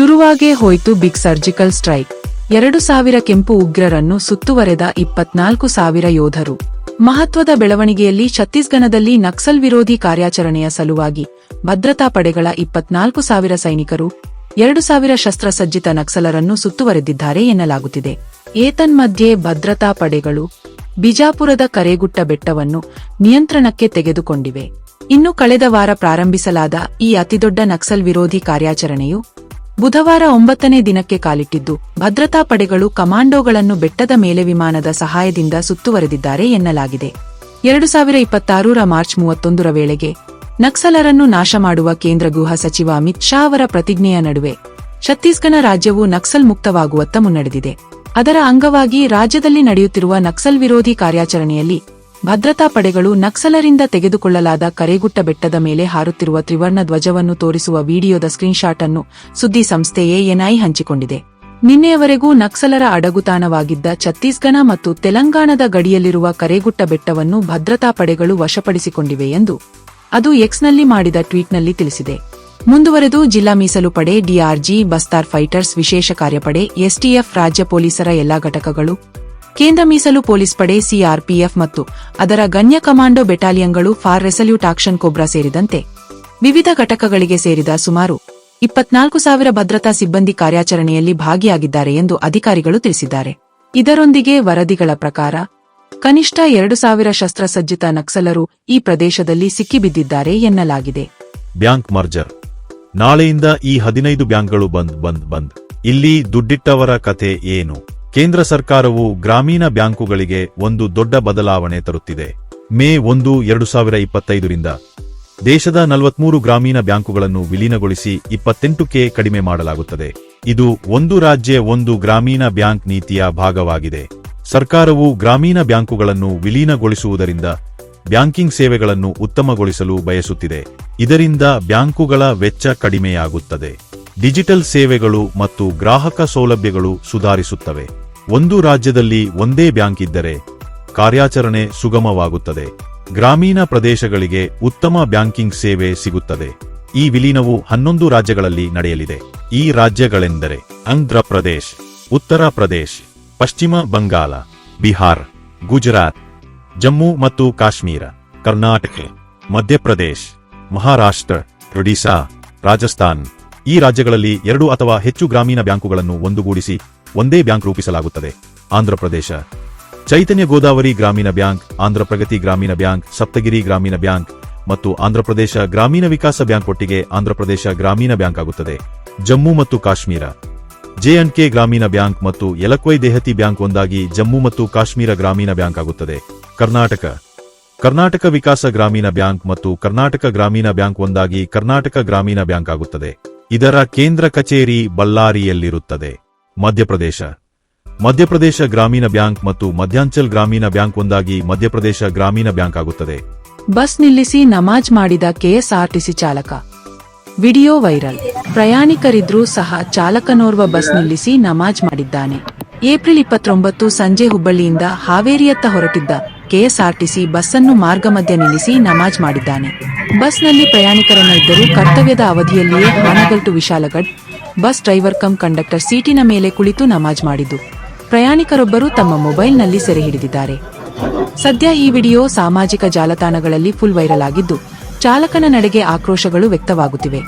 ಶುರುವಾಗೇ ಹೋಯಿತು big surgical strike. ಎರಡು ಸಾವಿರ ಕೆಂಪು ಉಗ್ರರನ್ನು ಸುತ್ತುವರೆದ ಇಪ್ಪತ್ನಾಲ್ಕು ಸಾವಿರ ಯೋಧರು. ಮಹತ್ವದ ಬೆಳವಣಿಗೆಯಲ್ಲಿ ಛತ್ತೀಸ್ಗಢದಲ್ಲಿ ನಕ್ಸಲ್ ವಿರೋಧಿ ಕಾರ್ಯಾಚರಣೆಯ ಸಲುವಾಗಿ ಭದ್ರತಾ ಪಡೆಗಳ ಇಪ್ಪತ್ನಾಲ್ಕು ಸಾವಿರ ಸೈನಿಕರು, ಎರಡು ಸಾವಿರ ಶಸ್ತ್ರಸಜ್ಜಿತ ನಕ್ಸಲರನ್ನು ಸುತ್ತುವರೆದಿದ್ದಾರೆ ಎನ್ನಲಾಗುತ್ತಿದೆ. ಏತನ್ಮಧ್ಯೆ ಭದ್ರತಾ ಪಡೆಗಳು ಬಿಜಾಪುರದ ಕರೆಗುಟ್ಟ ಬೆಟ್ಟವನ್ನು ನಿಯಂತ್ರಣಕ್ಕೆ ತೆಗೆದುಕೊಂಡಿವೆ. ಇನ್ನು ಕಳೆದ ವಾರ ಪ್ರಾರಂಭಿಸಲಾದ ಈ ಅತಿದೊಡ್ಡ ನಕ್ಸಲ್ ವಿರೋಧಿ ಕಾರ್ಯಾಚರಣೆಯು ಬುಧವಾರ ಒಂಬತ್ತನೇ ದಿನಕ್ಕೆ ಕಾಲಿಟ್ಟಿದ್ದು. ಭದ್ರತಾ ಪಡೆಗಳು ಕಮಾಂಡೋಗಳನ್ನು ಬೆಟ್ಟದ ಮೇಲೆ ವಿಮಾನದ ಸಹಾಯದಿಂದ ಸುತ್ತುವರೆದಿದ್ದಾರೆ ಎನ್ನಲಾಗಿದೆ. ಎರಡು ಸಾವಿರ ಇಪ್ಪತ್ತಾರರ ಮಾರ್ಚ್ ಮೂವತ್ತೊಂದರ ವೇಳೆಗೆ ನಕ್ಸಲರನ್ನು ನಾಶ ಮಾಡುವ ಕೇಂದ್ರ ಗೃಹ ಸಚಿವ ಅಮಿತ್ ಶಾ ಅವರ ಪ್ರತಿಜ್ಞೆಯ ನಡುವೆ ಛತ್ತೀಸ್ಗಢ ರಾಜ್ಯವು ನಕ್ಸಲ್ ಮುಕ್ತವಾಗುವತ್ತ ಮುನ್ನಡೆದಿದೆ. ಅದರ ಅಂಗವಾಗಿ ರಾಜ್ಯದಲ್ಲಿ ನಡೆಯುತ್ತಿರುವ ನಕ್ಸಲ್ ವಿರೋಧಿ ಕಾರ್ಯಾಚರಣೆಯಲ್ಲಿ ಭದ್ರತಾ ಪಡೆಗಳು ನಕ್ಸಲರಿಂದ ತೆಗೆದುಕೊಳ್ಳಲಾದ ಕರೆಗುಟ್ಟ ಬೆಟ್ಟದ ಮೇಲೆ ಹಾರುತ್ತಿರುವ ತ್ರಿವರ್ಣ ಧ್ವಜವನ್ನು ತೋರಿಸುವ ವಿಡಿಯೋದ ಸ್ಕ್ರೀನ್ಶಾಟ್ ಅನ್ನು ಸುದ್ದಿ ಸಂಸ್ಥೆ ಎಎನ್ಐ ಹಂಚಿಕೊಂಡಿದೆ. ನಿನ್ನೆಯವರೆಗೂ ನಕ್ಸಲರ ಅಡಗುತಾಣವಾಗಿದ್ದ ಛತ್ತೀಸ್ಗಢ ಮತ್ತು ತೆಲಂಗಾಣದ ಗಡಿಯಲ್ಲಿರುವ ಕರೆಗುಟ್ಟ ಬೆಟ್ಟವನ್ನು ಭದ್ರತಾ ಪಡೆಗಳು ವಶಪಡಿಸಿಕೊಂಡಿವೆ ಎಂದು ಅದು ಎಕ್ಸ್ನಲ್ಲಿ ಮಾಡಿದ ಟ್ವೀಟ್ನಲ್ಲಿ ತಿಳಿಸಿದೆ. ಮುಂದುವರೆದು ಜಿಲ್ಲಾ ಮೀಸಲು ಪಡೆ ಡಿಆರ್ಜಿ, ಬಸ್ತಾರ್ ಫೈಟರ್ಸ್, ವಿಶೇಷ ಕಾರ್ಯಪಡೆ, ಎಸ್ಟಿಎಫ್, ರಾಜ್ಯ ಪೊಲೀಸರ ಎಲ್ಲಾ ಘಟಕಗಳು ಕೇಂದ್ರ ಮೀಸಲು ಪೊಲೀಸ್ ಪಡೆ, ಸಿಆರ್ಪಿಎಫ್ ಮತ್ತು ಅದರ ಗಣ್ಯ ಕಮಾಂಡೋ ಬೆಟಾಲಿಯನ್ಗಳು ಫಾರ್ ರೆಸಲ್ಯೂಟ್ ಆಕ್ಷನ್ ಕೋಬ್ರಾ ಸೇರಿದಂತೆ ವಿವಿಧ ಘಟಕಗಳಿಗೆ ಸೇರಿದ ಸುಮಾರು ಇಪ್ಪತ್ನಾಲ್ಕು ಸಾವಿರ ಭದ್ರತಾ ಸಿಬ್ಬಂದಿ ಕಾರ್ಯಾಚರಣೆಯಲ್ಲಿ ಭಾಗಿಯಾಗಿದ್ದಾರೆ ಎಂದು ಅಧಿಕಾರಿಗಳು ತಿಳಿಸಿದ್ದಾರೆ. ಇದರೊಂದಿಗೆ ವರದಿಗಳ ಪ್ರಕಾರ ಕನಿಷ್ಠ ಎರಡು ಸಾವಿರ ಶಸ್ತ್ರಸಜ್ಜಿತ ನಕ್ಸಲರು ಈ ಪ್ರದೇಶದಲ್ಲಿ ಸಿಕ್ಕಿಬಿದ್ದಿದ್ದಾರೆ ಎನ್ನಲಾಗಿದೆ. Bank merger. ನಾಳೆಯಿಂದ ಈ ಹದಿನೈದು ಬ್ಯಾಂಕ್ಗಳು ಬಂದ್ ಬಂದ್ ಬಂದ್. ಇಲ್ಲಿ ದುಡ್ಡಿಟ್ಟವರ ಕಥೆ ಏನು? ಕೇಂದ್ರ ಸರ್ಕಾರವು ಗ್ರಾಮೀಣ ಬ್ಯಾಂಕುಗಳಿಗೆ ಒಂದು ದೊಡ್ಡ ಬದಲಾವಣೆ ತರುತ್ತಿದೆ. ಮೇ ಒಂದು, ಎರಡು ಸಾವಿರ ಇಪ್ಪತ್ತೈದರಿಂದ ದೇಶದ ನಲವತ್ಮೂರು ಗ್ರಾಮೀಣ ಬ್ಯಾಂಕುಗಳನ್ನು ವಿಲೀನಗೊಳಿಸಿ ಇಪ್ಪತ್ತೆಂಟು ಕೆ ಕಡಿಮೆ ಮಾಡಲಾಗುತ್ತದೆ. ಇದು ಒಂದು ರಾಜ್ಯ, ಒಂದು ಗ್ರಾಮೀಣ ಬ್ಯಾಂಕ್ ನೀತಿಯ ಭಾಗವಾಗಿದೆ. ಸರ್ಕಾರವು ಗ್ರಾಮೀಣ ಬ್ಯಾಂಕುಗಳನ್ನು ವಿಲೀನಗೊಳಿಸುವುದರಿಂದ ಬ್ಯಾಂಕಿಂಗ್ ಸೇವೆಗಳನ್ನು ಉತ್ತಮಗೊಳಿಸಲು ಬಯಸುತ್ತಿದೆ. ಇದರಿಂದ ಬ್ಯಾಂಕುಗಳ ವೆಚ್ಚ ಕಡಿಮೆಯಾಗುತ್ತದೆ. ಡಿಜಿಟಲ್ ಸೇವೆಗಳು ಮತ್ತು ಗ್ರಾಹಕ ಸೌಲಭ್ಯಗಳು ಸುಧಾರಿಸುತ್ತವೆ. ಒಂದು ರಾಜ್ಯದಲ್ಲಿ ಒಂದೇ ಬ್ಯಾಂಕ್ ಇದ್ದರೆ ಕಾರ್ಯಾಚರಣೆ ಸುಗಮವಾಗುತ್ತದೆ. ಗ್ರಾಮೀಣ ಪ್ರದೇಶಗಳಿಗೆ ಉತ್ತಮ ಬ್ಯಾಂಕಿಂಗ್ ಸೇವೆ ಸಿಗುತ್ತದೆ. ಈ ವಿಲೀನವು ಹನ್ನೊಂದು ರಾಜ್ಯಗಳಲ್ಲಿ ನಡೆಯಲಿದೆ. ಈ ರಾಜ್ಯಗಳೆಂದರೆ ಆಂಧ್ರ ಪ್ರದೇಶ್, ಉತ್ತರ ಪ್ರದೇಶ್, ಪಶ್ಚಿಮ ಬಂಗಾಳ, ಬಿಹಾರ್, ಗುಜರಾತ್, ಜಮ್ಮು ಮತ್ತು ಕಾಶ್ಮೀರ, ಕರ್ನಾಟಕ, ಮಧ್ಯಪ್ರದೇಶ್, ಮಹಾರಾಷ್ಟ್ರ, ಒಡಿಶಾ, ರಾಜಸ್ಥಾನ್. ಈ ರಾಜ್ಯಗಳಲ್ಲಿ ಎರಡು ಅಥವಾ ಹೆಚ್ಚು ಗ್ರಾಮೀಣ ಬ್ಯಾಂಕುಗಳನ್ನು ಒಂದುಗೂಡಿಸಿ ಒಂದೇ ಬ್ಯಾಂಕ್ ರೂಪಿಸಲಾಗುತ್ತದೆ. ಆಂಧ್ರಪ್ರದೇಶ ಚೈತನ್ಯ ಗೋದಾವರಿ ಗ್ರಾಮೀಣ ಬ್ಯಾಂಕ್, ಆಂಧ್ರ ಪ್ರಗತಿ ಗ್ರಾಮೀಣ ಬ್ಯಾಂಕ್, ಸಪ್ತಗಿರಿ ಗ್ರಾಮೀಣ ಬ್ಯಾಂಕ್ ಮತ್ತು ಆಂಧ್ರಪ್ರದೇಶ ಗ್ರಾಮೀಣ ವಿಕಾಸ ಬ್ಯಾಂಕ್ ಒಟ್ಟಿಗೆ ಆಂಧ್ರಪ್ರದೇಶ ಗ್ರಾಮೀಣ ಬ್ಯಾಂಕ್ ಆಗುತ್ತದೆ. ಜಮ್ಮು ಮತ್ತು Kashmir. J and K Grameena bank ಮತ್ತು ಎಲಕ್ವೈ ದೇಹತಿ ಬ್ಯಾಂಕ್ ಒಂದಾಗಿ ಜಮ್ಮು ಮತ್ತು ಕಾಶ್ಮೀರ ಗ್ರಾಮೀಣ ಬ್ಯಾಂಕ್ ಆಗುತ್ತದೆ. ಕರ್ನಾಟಕ. ಕರ್ನಾಟಕ ವಿಕಾಸ ಗ್ರಾಮೀಣ ಬ್ಯಾಂಕ್ ಮತ್ತು ಕರ್ನಾಟಕ ಗ್ರಾಮೀಣ ಬ್ಯಾಂಕ್ ಒಂದಾಗಿ ಕರ್ನಾಟಕ ಗ್ರಾಮೀಣ ಬ್ಯಾಂಕ್ ಆಗುತ್ತದೆ. ಇದರ ಕೇಂದ್ರ ಕಚೇರಿ ಬಳ್ಳಾರಿಯಲ್ಲಿರುತ್ತದೆ. ಮಧ್ಯಪ್ರದೇಶ. ಮಧ್ಯಪ್ರದೇಶ ಗ್ರಾಮೀಣ ಬ್ಯಾಂಕ್ ಮತ್ತು ಮಧ್ಯಾಂಚಲ್ ಗ್ರಾಮೀಣ ಬ್ಯಾಂಕ್ ಒಂದಾಗಿ ಮಧ್ಯಪ್ರದೇಶ ಗ್ರಾಮೀಣ ಬ್ಯಾಂಕ್ ಆಗುತ್ತದೆ. ಬಸ್ ನಿಲ್ಲಿಸಿ ನಮಾಜ್ ಮಾಡಿದ ಕೆಎಸ್ಆರ್ಟಿಸಿ ಚಾಲಕ. Video viral. ಪ್ರಯಾಣಿಕರಿದ್ರೂ ಸಹ ಚಾಲಕನೋರ್ವ ಬಸ್ ನಿಲ್ಲಿಸಿ ನಮಾಜ್ ಮಾಡಿದ್ದಾನೆ. ಏಪ್ರಿಲ್ ಇಪ್ಪತ್ತೊಂಬತ್ತು ಸಂಜೆ ಹುಬ್ಬಳ್ಳಿಯಿಂದ ಹಾವೇರಿಯತ್ತ ಹೊರಟಿದ್ದ ಕೆಎಸ್ಆರ್ಟಿಸಿ ಬಸ್ಸನ್ನು ಮಾರ್ಗ ಮಧ್ಯ ನಿಲ್ಲಿಸಿ ನಮಾಜ್ ಮಾಡಿದ್ದಾನೆ. ಬಸ್ನಲ್ಲಿ ಪ್ರಯಾಣಿಕರನ್ನ ಇದ್ದರೂ ಕರ್ತವ್ಯದ ಅವಧಿಯಲ್ಲಿಯೇ ಹಾನಗಲ್ಟು Vishalgad bus driver cum conductor ಸೀಟಿನ ಮೇಲೆ ಕುಳಿತು ನಮಾಜ್ ಮಾಡಿದ್ದು. ಪ್ರಯಾಣಿಕರೊಬ್ಬರು ತಮ್ಮ ಮೊಬೈಲ್ನಲ್ಲಿ ಸೆರೆ ಹಿಡಿದಿದ್ದಾರೆ. ಸದ್ಯ ಈ ವಿಡಿಯೋ ಸಾಮಾಜಿಕ ಜಾಲತಾಣಗಳಲ್ಲಿ ಫುಲ್ ವೈರಲ್ ಆಗಿದ್ದು, ಚಾಲಕನ ನಡೆಗೆ ಆಕ್ರೋಶಗಳು ವ್ಯಕ್ತವಾಗುತ್ತಿವೆ.